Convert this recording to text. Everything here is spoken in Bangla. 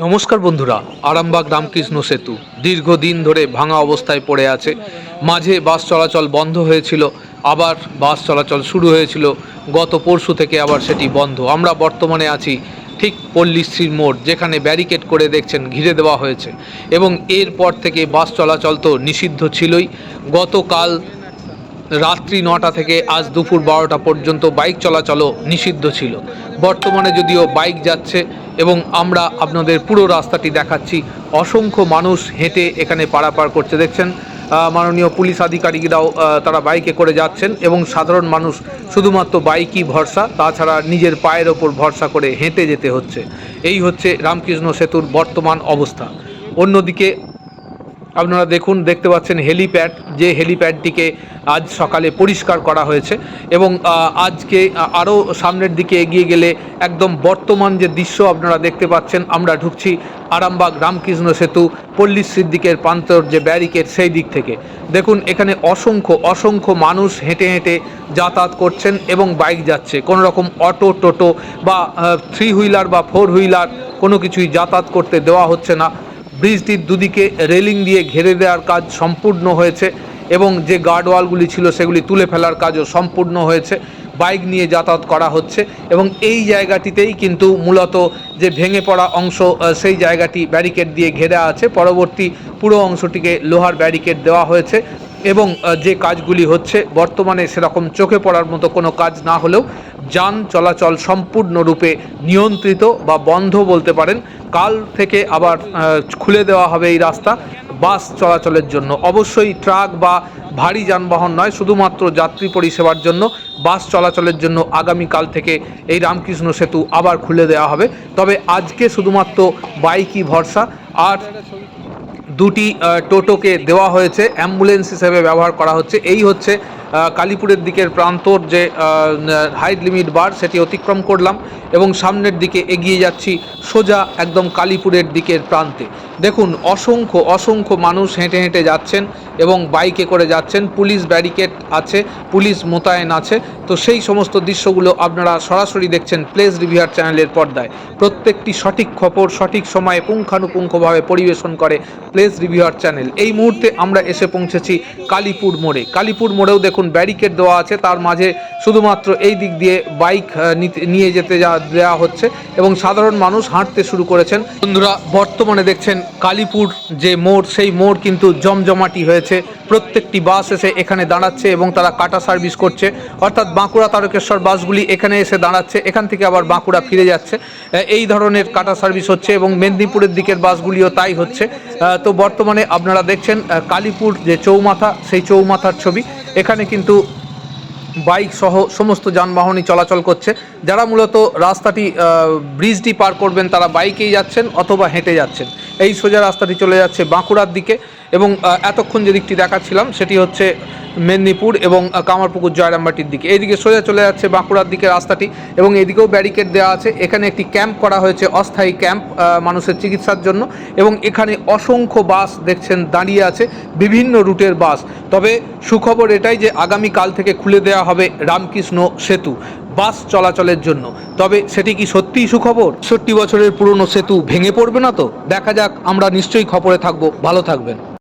নমস্কার বন্ধুরা, আরামবাগ রামকৃষ্ণ সেতু। দীর্ঘদিন ধরে ভাঙা অবস্থায় পড়ে আছে। মাঝে বাস চলাচল বন্ধ হয়েছিল, আবার বাস চলাচল শুরু হয়েছিল। গত পরশু থেকে আবার সেটি বন্ধ। আমরা বর্তমানে আছি ঠিক পল্লীশ্রীর মোড়, যেখানে ব্যারিকেড করে দেখছেন ঘিরে দেওয়া হয়েছে। এবং এরপর থেকে বাস চলাচল তো নিষিদ্ধ ছিলই। গতকাল রাত্রি নটা থেকে আজ দুপুর বারোটা পর্যন্ত বাইক চলাচলও নিষিদ্ধ ছিল। বর্তমানে যদিও বাইক যাচ্ছে এবং আমরা আপনাদের পুরো রাস্তাটি দেখাচ্ছি, অসংখ্য মানুষ হেঁটে এখানে পারাপার করছে। দেখছেন মাননীয় পুলিশ আধিকারিকরাও তারা বাইকে করে যাচ্ছেন এবং সাধারণ মানুষ শুধুমাত্র বাইকই ভরসা, তাছাড়া নিজের পায়ের ওপর ভরসা করে হেঁটে যেতে হচ্ছে। এই হচ্ছে রামকৃষ্ণ সেতুর বর্তমান অবস্থা। অন্যদিকে আপনারা দেখুন, দেখতে পাচ্ছেন হেলিপ্যাড যে হেলিপ্যাডটিকে আজ সকালে পরিষ্কার করা হয়েছে এবং আজকে আরও সামনের দিকে এগিয়ে গেলে একদম বর্তমান যে দৃশ্য আপনারা দেখতে পাচ্ছেন, আমরা ঢুকছি আরামবাগ রামকৃষ্ণ সেতু পল্লীশ্রীর দিকের প্রান্তর যে ব্যারিকেড সেই দিক থেকে। দেখুন, এখানে অসংখ্য অসংখ্য মানুষ হেঁটে হেঁটে যাতায়াত করছেন এবং বাইক যাচ্ছে। কোনো রকম অটো, টোটো বা থ্রি হুইলার বা ফোর হুইলার কোনো কিছুই যাতায়াত করতে দেওয়া হচ্ছে না। ব্রিজটির দুদিকে রেলিং দিয়ে ঘিরে দেওয়ার কাজ সম্পূর্ণ হয়েছে এবং যে গার্ডওয়ালগুলি ছিল সেগুলি তুলে ফেলার কাজও সম্পূর্ণ হয়েছে। বাইক নিয়ে যাতায়াত করা হচ্ছে এবং এই জায়গাটিতেই কিন্তু মূলত যে ভেঙে পড়া অংশ সেই জায়গাটি ব্যারিকেড দিয়ে ঘেরা আছে। পরবর্তী পুরো অংশটিকে লোহার ব্যারিকেড দেওয়া হয়েছে এবং যে কাজগুলি হচ্ছে বর্তমানে সেরকম চোখে পড়ার মতো কোনো কাজ না হলেও যান চলাচল সম্পূর্ণরূপে নিয়ন্ত্রিত বা বন্ধ বলতে পারেন। কাল থেকে আবার খুলে দেওয়া হবে এই রাস্তা বাস চলাচলের জন্য। অবশ্যই ট্রাক বা ভারী যানবাহন নয়, শুধুমাত্র যাত্রী পরিষেবার জন্য বাস চলাচলের জন্য আগামীকাল থেকে এই রামকৃষ্ণ সেতু আবার খুলে দেওয়া হবে। তবে আজকে শুধুমাত্র বাইকই ভরসা, আর দুটি টোটোকে দেওয়া হয়েছে, অ্যাম্বুলেন্স হিসেবে ব্যবহার করা হচ্ছে। এই হচ্ছে কালীপুরের দিকের প্রান্তর যে হাইট লিমিট বার সেটি অতিক্রম করলাম এবং সামনের দিকে এগিয়ে যাচ্ছি সোজা একদম কালীপুরের দিকের প্রান্তে। দেখুন, অসংখ্য অসংখ্য মানুষ হেঁটে হেঁটে যাচ্ছেন এবং বাইকে করে যাচ্ছেন। পুলিশ ব্যারিকেড আছে, পুলিশ মোতায়েন আছে। তো সেই সমস্ত দৃশ্যগুলো আপনারা সরাসরি দেখছেন প্লেস রিভিউয়ার চ্যানেলের পর্দায়। প্রত্যেকটি সঠিক খবর, সঠিক সময়ে পুঙ্খানুপুঙ্খভাবে পরিবেশন করে প্লেস রিভিউয়ার চ্যানেল এই মুহূর্তে আমরা এসে পৌঁছেছি কালীপুর মোড়ে। কালীপুর মোড়েও দেখুন ব্যারিকেড দেওয়া আছে। তার মাঝে শুধুমাত্র এই দিক দিয়ে বাইক নিয়ে যেতে যা দেওয়া হচ্ছে এবং সাধারণ মানুষ হাঁটতে শুরু করেছেন। বন্ধুরা, বর্তমানে দেখছেন কালীপুর যে মোড়, সেই মোড় কিন্তু জমজমাটি হয়েছে। প্রত্যেকটি বাস এসে এখানে দাঁড়াচ্ছে এবং তারা কাটা সার্ভিস করছে। অর্থাৎ বাঁকুড়া তারকেশ্বর বাসগুলি এখানে এসে দাঁড়াচ্ছে, এখান থেকে আবার বাঁকুড়া ফিরে যাচ্ছে। এই ধরনের কাটা সার্ভিস হচ্ছে এবং মেদিনীপুরের দিকের বাসগুলিও তাই হচ্ছে। তো বর্তমানে আপনারা দেখছেন কালীপুর যে চৌমাথা, সেই চৌমাথার ছবি। এখানে কিন্তু বাইক সহ সমস্ত যানবাহনই চলাচল করছে। যারা মূলত রাস্তাটি ব্রিজটি পার করবেন, তারা বাইকেই যাচ্ছেন অথবা হেঁটে যাচ্ছেন। এই সোজা রাস্তাটি চলে যাচ্ছে বাঁকুড়ার দিকে এবং এতক্ষণ যে দিকটি দেখাচ্ছিলাম, সেটি হচ্ছে মেদিনীপুর এবং কামারপুকুর জয়রামবাটির দিকে। এইদিকে সোজা চলে যাচ্ছে বাঁকুড়ার দিকে রাস্তাটি এবং এদিকেও ব্যারিকেড দেওয়া আছে। এখানে একটি ক্যাম্প করা হয়েছে অস্থায়ী ক্যাম্প মানুষের চিকিৎসার জন্য এবং এখানে অসংখ্য বাস দেখছেন দাঁড়িয়ে আছে, বিভিন্ন রুটের বাস। তবে সুখবর এটাই যে আগামী কাল থেকে খুলে দেওয়া হবে রামকৃষ্ণ সেতু, বাস চলাচলের জন্য। তবে সেটি কি সত্যিই সুখবর? সত্তর বছরের পুরনো সেতু ভেঙে পড়বে না তো? দেখা যাক, আমরা নিশ্চয়ই খবরে থাকব। ভালো থাকবেন।